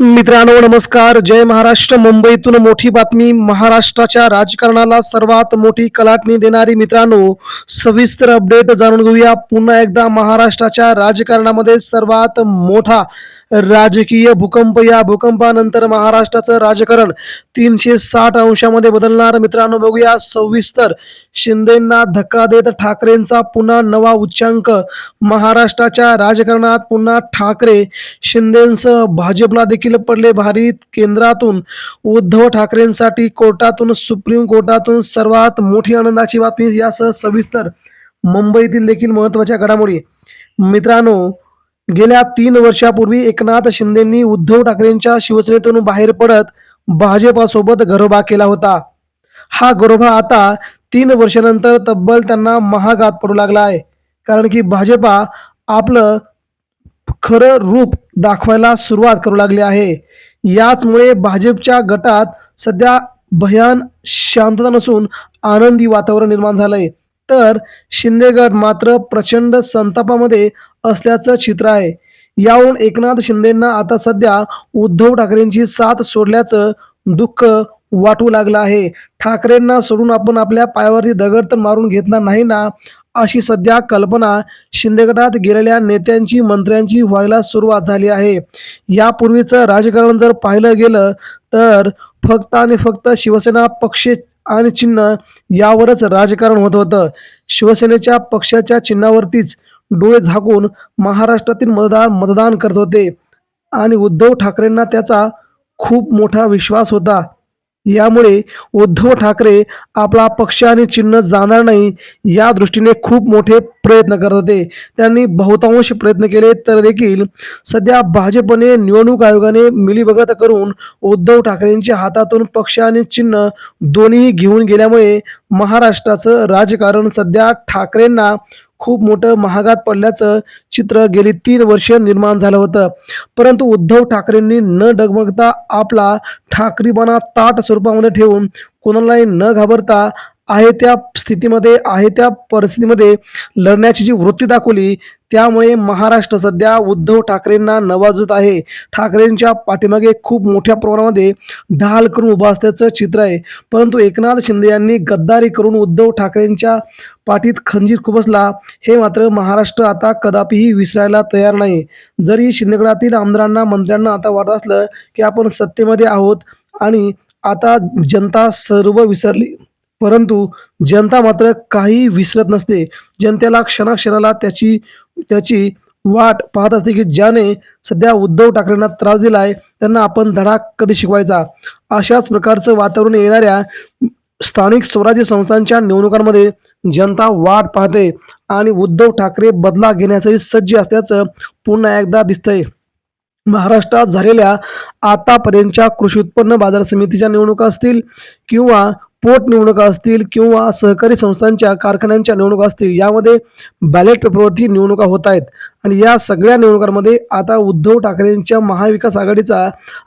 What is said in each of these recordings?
मित्रांनो नमस्कार. जय महाराष्ट्र. मुंबईतून मोठी बातमी महाराष्ट्राच्या राजकारणाला सर्वात मोठी कलाटणी देणारी मित्रांनो सविस्तर अपडेट जाणून घेऊया. पुन्हा एकदा महाराष्ट्राच्या राजकारणामध्ये सर्वात मोठा राजकीय भूकंप या भूकंपानंतर महाराष्ट्राचं राजकारण तीनशे साठ अंशामध्ये बदलणार. मित्रांनो बघूया सविस्तर. शिंदेंना धक्का देत ठाकरेंचा पुन्हा नवा उच्चांक. महाराष्ट्राच्या राजकारणात पुन्हा ठाकरे. शिंदेंसह भाजपला देखील पडले भारी केंद्रातून. उद्धव ठाकरेंसाठी कोर्टातून सुप्रीम कोर्टातून सर्वात मोठी आनंदाची बातमी यासह सविस्तर. मुंबईतील देखील महत्त्वाच्या घडामोडी. मित्रांनो गेल्या तीन वर्षापूर्वी एकनाथ शिंदेंनी उद्धव ठाकरेंच्या शिवसेनेतून बाहेर पडत भाजपासोबत गरोबा केला होता. हा गरोबा आता तीन वर्षानंतर तब्बल त्यांना महागात पडू लागला आहे कारण की भाजपा आपलं खरं रूप दाखवायला सुरुवात करू लागली आहे. याचमुळे भाजपच्या गटात सध्या भयान शांतता नसून आनंदी वातावरण निर्माण झालंय. तर शिंदे गट मात्र प्रचंड संतापामध्ये असल्याचं चित्र आहे. याहून एकनाथ शिंदेंना आता सध्या उद्धव ठाकरेंची साथ सोडल्याचं दुःख वाटू लागलं आहे. ठाकरेंना सोडून आपण आपल्या पायावरती दगड तर मारून घेतला नाही ना अशी सध्या कल्पना शिंदे गटात गेलेल्या नेत्यांची मंत्र्यांची व्हायला सुरुवात झाली आहे. यापूर्वीचं राजकारण जर पाहिलं गेलं तर फक्त आणि फक्त शिवसेना पक्ष आणि चिन्ह यावरच राजकारण होत होतं. शिवसेनेच्या पक्षाच्या चिन्हावरतीच डोळे झाकून महाराष्ट्रातील मतदार मतदान करत होते. आणि उद्धव ठाकरेंना त्याचा खूप मोठा विश्वास होता. यामुळे उद्धव ठाकरे आपला पक्ष आणि चिन्ह जाणार नाही या दृष्टीने खूप मोठे प्रयत्न करत होते. त्यांनी बहुतांश प्रयत्न केले तर देखील सध्या भाजपने निवडणूक आयोगाने मिलीभगत करून उद्धव ठाकरेंच्या हातातून पक्ष आणि चिन्ह दोन्ही घेऊन गेल्यामुळे महाराष्ट्राचं राजकारण सध्या ठाकरेंना खूप मोठं महागात पडल्याचं चित्र गेली तीन वर्ष निर्माण झालं होतं. परंतु उद्धव ठाकरेंनी न डगमगता आपला ठाकरीपणा ताट स्वरूपामध्ये ठेवून कोणालाही न घाबरता आहे त्या स्थितीमध्ये आहे त्या परिस्थितीमध्ये लढण्याची जी वृत्ती दाखवली त्यामुळे महाराष्ट्र सध्या उद्धव ठाकरेंना नवाजत आहे. ठाकरेंच्या पाठीमागे खूप मोठ्या प्रमाणामध्ये ढाल करून उभा असल्याचं चित्र आहे. परंतु एकनाथ शिंदे यांनी गद्दारी करून उद्धव ठाकरेंच्या पाठीत खंजीर खुपसला. हे मात्र महाराष्ट्र आता कदापिही विसरायला तयार नाही. जरी शिंदेगडातील आमदारांना मंत्र्यांना आता वाटत असलं की आपण सत्तेमध्ये आहोत आणि आता जनता सर्व विसरली. परंतु जनता मात्र काही विसरत नसते. जनतेला क्षणाक्षणाला त्याची त्याची वाट पाहत असते की ज्याने सध्या उद्धव ठाकरेंना त्रास दिलाय त्यांना आपण धडा कधी शिकवायचा? अशाच प्रकारचं वातावरण येणाऱ्या स्थानिक स्वराज्य संस्थांच्या निवडणुकांमध्ये जनता वाट पाहते आणि उद्धव ठाकरे बदला घेण्यासाठी सज्ज असल्याचं पुन्हा एकदा दिसतंय. महाराष्ट्रात झालेल्या आतापर्यंतच्या कृषी उत्पन्न बाजार समितीच्या निवडणुका असतील किंवा पोटनिवडणुका असतील किंवा सहकारी संस्थांच्या कारखान्यांच्या निवडणुका असतील यामध्ये बॅलेट पेपरवरती निवडणुका होत आहेत. आणि या सगळ्या निवडणुकांमध्ये आता उद्धव ठाकरेंच्या महाविकास आघाडीचा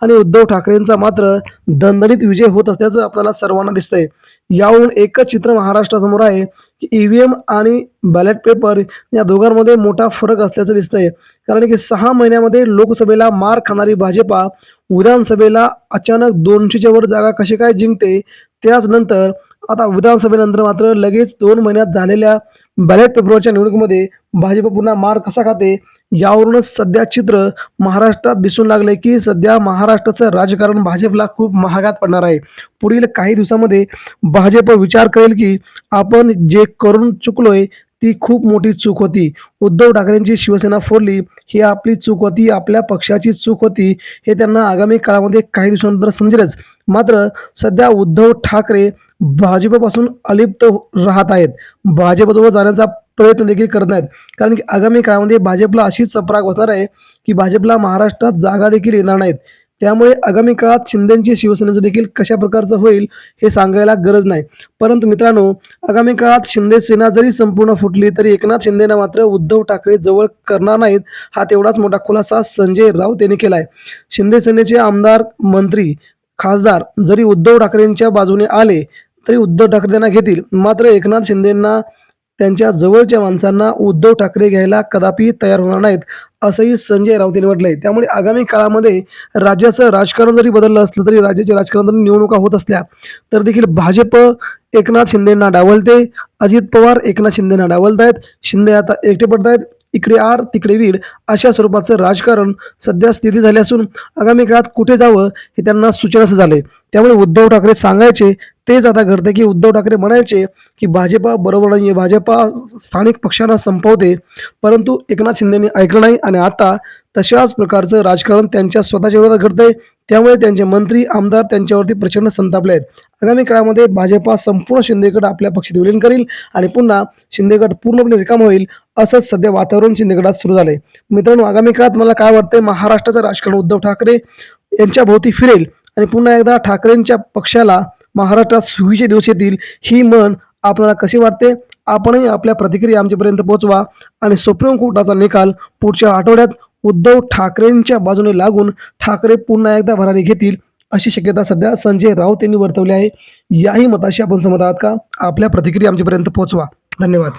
आणि उद्धव ठाकरेंचा मात्र दणदणीत विजय होत असल्याचं आपल्याला सर्वांना दिसतंय. याहून एकच चित्र महाराष्ट्रासमोर आहे की ईव्हीएम आणि बॅलेट पेपर या दोघांमध्ये मोठा फरक असल्याचं दिसतंय. कारण की सहा महिन्यामध्ये लोकसभेला मार खाणारी भाजपा विधानसभेला अचानक दोनशेच्या वर जागा कशी काय जिंकते त्याचनंतर आता विधानसभेनंतर मात्र लगेच दोन महिन्यात झालेल्या बॅलेट पेपरच्या निवडणुकीमध्ये भाजप पुन्हा मार कसा खाते यावरूनच सध्या चित्र महाराष्ट्रात दिसून लागले की सध्या महाराष्ट्राचं राजकारण भाजपला खूप महागात पडणार आहे. पुढील काही दिवसामध्ये भाजप विचार करेल की आपण जे करून चुकलोय ती खूप मोठी चूक होती. उद्धव ठाकरेंची शिवसेना फोडली ही आपली चूक होती आपल्या पक्षाची चूक होती हे त्यांना आगामी काळामध्ये काही दिवसानंतर समजेलच. मात्र सध्या उद्धव ठाकरे भाजपपासून अलिप्त राहत आहेत. भाजपजवळ जाण्याचा प्रयत्न देखील करत आहेत कारण की आगामी काळामध्ये भाजपला अशीच चपराक बसणार आहे की भाजपला महाराष्ट्रात जागा देखील येणार नाहीत. त्यामुळे आगामी काळात शिंदेची शिवसेनेचं देखील कशा प्रकारचं होईल हे सांगायला गरज नाही. परंतु मित्रांनो आगामी काळात शिंदे सेना जरी संपूर्ण फुटली तरी एकनाथ शिंदेना मात्र उद्धव ठाकरे जवळ करणार नाहीत हा तेवढाच मोठा खुलासा संजय राऊत यांनी केलाय. शिंदे सेनेचे आमदार मंत्री खासदार जरी उद्धव ठाकरेंच्या बाजूने आले तरी उद्धव ठाकरे त्यांना घेतील. मात्र एकनाथ शिंदेंना त्यांच्या जवळच्या माणसांना उद्धव ठाकरे घ्यायला कदापि तयार होणार नाहीत असंही संजय राऊत यांनी म्हटलंय. त्यामुळे आगामी काळामध्ये राज्याचं राजकारण जरी बदललं असलं तरी राज्याच्या राजकारण निवडणुका होत असल्या तर देखील भाजप एकनाथ शिंदेंना डावलते अजित पवार एकनाथ शिंदेना डावलतायत शिंदे आता एकटे पडतायत इकडे आर तिकडे वीर अशा स्वरूपाचं राजकारण सध्या स्थिती झाली असून आगामी काळात कुठे जावं हे त्यांना सुचनाचं झालंय. त्यामुळे उद्धव ठाकरे सांगायचे तेच आता घडते की उद्धव ठाकरे म्हणायचे की भाजपा बरोबर नाही आहे भाजपा स्थानिक पक्षांना संपवते. परंतु एकनाथ शिंदेने ऐकलं नाही आणि आता तशाच प्रकारचं राजकारण त्यांच्या स्वतःच्या विरोधात घडतंय. त्यामुळे त्यांचे मंत्री आमदार त्यांच्यावरती प्रचंड संतापले आहेत. आगामी काळामध्ये भाजपा संपूर्ण शिंदेगड आपल्या पक्षात विलीन करील आणि पुन्हा शिंदेगड पूर्णपणे रिकाम होईल असंच सध्या वातावरण शिंदेगडात सुरू झालंय. मित्रांनो आगामी काळात मला काय वाटतंय? महाराष्ट्राचं राजकारण उद्धव ठाकरे यांच्या भोवती फिरेल. आणि पुन्हा एकदा ठाकरेंच्या पक्षाला महाराष्ट्रात सुगीचे दिवस येतील ही मन आपल्याला कशी वाटते? आपणही आपल्या प्रतिक्रिया आमच्यापर्यंत पोहोचवा आणि सुप्रीम कोर्टाचा निकाल पुढच्या आठवड्यात उद्धव ठाकरेंच्या बाजूने लागून ठाकरे पुन्हा एकदा भरारी घेतील अशी शक्यता सध्या संजय राऊत यांनी वर्तवली आहे. याही मताशी आपण सहमत आहात का? आपल्या प्रतिक्रिया आमच्यापर्यंत पोहोचवा धन्यवाद.